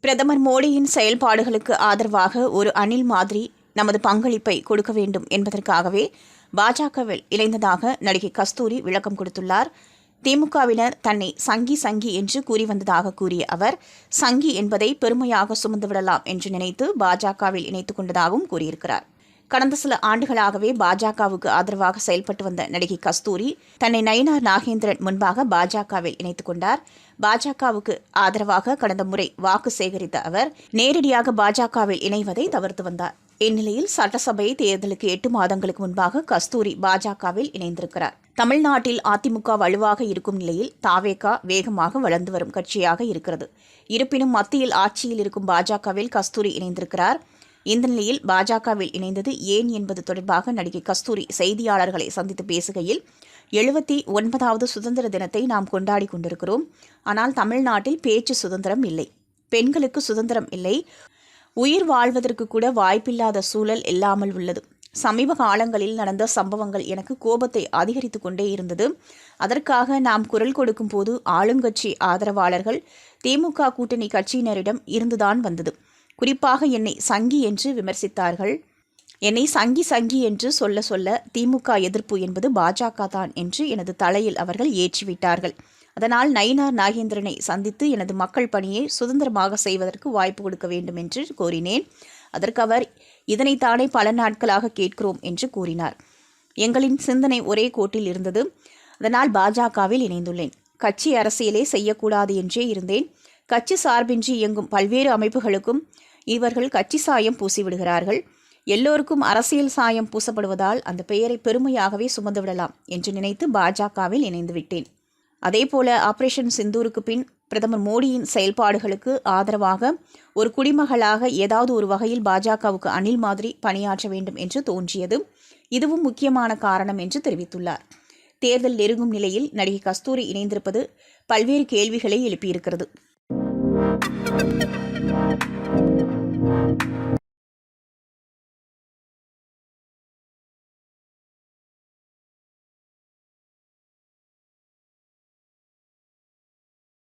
பிரதமர் மோடியின் செயல்பாடுகளுக்கு ஆதரவாக ஒரு அணில் மாதிரி நமது பங்களிப்பை கொடுக்க வேண்டும் என்பதற்காகவே பாஜகவில் இணைந்ததாக நடிகை கஸ்தூரி விளக்கம் கொடுத்துள்ளார். திமுகவினர் தன்னை சங்கி சங்கி என்று கூறி வந்ததாக கூறிய அவர் சங்கி என்பதை பெருமையாக சுமந்துவிடலாம் என்று நினைத்து பாஜகவில் இணைத்துக் கொண்டதாகவும் கூறியிருக்கிறார். கடந்த சில ஆண்டுகளாகவே பாஜகவுக்கு ஆதரவாக செயல்பட்டு வந்த நடிகை கஸ்தூரி தன்னை நயினார் நாகேந்திரன் முன்பாக பாஜகவில் இணைத்துக் கொண்டார். பாஜகவுக்கு ஆதரவாக கடந்த முறை வாக்கு சேகரித்த அவர் நேரடியாக பாஜகவில் இணைவதை தவிர்த்து வந்தார். இந்நிலையில் சட்டசபை தேர்தலுக்கு எட்டு மாதங்களுக்கு முன்பாக கஸ்தூரி பாஜகவில் இணைந்திருக்கிறார். தமிழ்நாட்டில் அதிமுக வலுவாக இருக்கும் நிலையில் தாவேகா வேகமாக வளர்ந்து வரும் கட்சியாக இருக்கிறது. இருப்பினும் மத்தியில் ஆட்சியில் இருக்கும் பாஜகவில் கஸ்தூரி இணைந்திருக்கிறார். இந்த நிலையில் பாஜகவில் இணைந்தது ஏன் என்பது தொடர்பாக நடிகை கஸ்தூரி செய்தியாளர்களை சந்தித்து பேசுகையில் எழுபத்தி ஒன்பதாவது சுதந்திர தினத்தை நாம் கொண்டாடி கொண்டிருக்கிறோம். ஆனால் தமிழ்நாட்டில் பேச்சு சுதந்திரம் இல்லை. பெண்களுக்கு சுதந்திரம் இல்லை. உயிர் வாழ்வதற்கு கூட வாய்ப்பில்லாத சூழல் இல்லாமல் உள்ளது. சமீப காலங்களில் நடந்த சம்பவங்கள் எனக்கு கோபத்தை அதிகரித்து கொண்டே இருந்தது. அதற்காக நாம் குரல் கொடுக்கும் போது ஆளுங்கட்சி ஆதரவாளர்கள் திமுக கூட்டணி கட்சியினரிடம் இருந்துதான் வந்தது. குறிப்பாக என்னை சங்கி என்று விமர்சித்தார்கள். என்னை சங்கி சங்கி என்று சொல்ல சொல்ல திமுக எதிர்ப்பு என்பது பாஜக தான் என்று எனது தலையில் அவர்கள் ஏற்றிவிட்டார்கள். அதனால் நயினார் நாகேந்திரனை சந்தித்து எனது மக்கள் பணியை சுதந்திரமாக செய்வதற்கு வாய்ப்பு கொடுக்க வேண்டும் என்று கோரினேன். அதற்கு அவர் இதனைத்தானே பல நாட்களாக கேட்கிறோம் என்று கூறினார். எங்களின் சிந்தனை ஒரே கோட்டில் இருந்தது. அதனால் பாஜகவில் இணைந்துள்ளேன். கட்சி அரசியலே செய்யக்கூடாது என்றே இருந்தேன். கட்சி சார்பின்றி இயங்கும் பல்வேறு அமைப்புகளுக்கும் இவர்கள் கட்சி சாயம் பூசிவிடுகிறார்கள். எல்லோருக்கும் அரசியல் சாயம் பூசப்படுவதால் அந்த பெயரை பெருமையாகவே சுமந்துவிடலாம் என்று நினைத்து பாஜகவில் இணைந்து விட்டேன். அதேபோல ஆபரேஷன் சிந்தூருக்கு பின் பிரதமர் மோடியின் செயல்பாடுகளுக்கு ஆதரவாக ஒரு குடிமகளாக ஏதாவது ஒரு வகையில் பாஜகவுக்கு அணில் மாதிரி பணியாற்ற வேண்டும் என்று தோன்றியது. இதுவும் முக்கியமான காரணம் என்று தெரிவித்துள்ளார். தேர்தல் நெருங்கும் நிலையில் நடிகை கஸ்தூரி இணைந்திருப்பது பல்வேறு கேள்விகளை எழுப்பியிருக்கிறது. Thank you.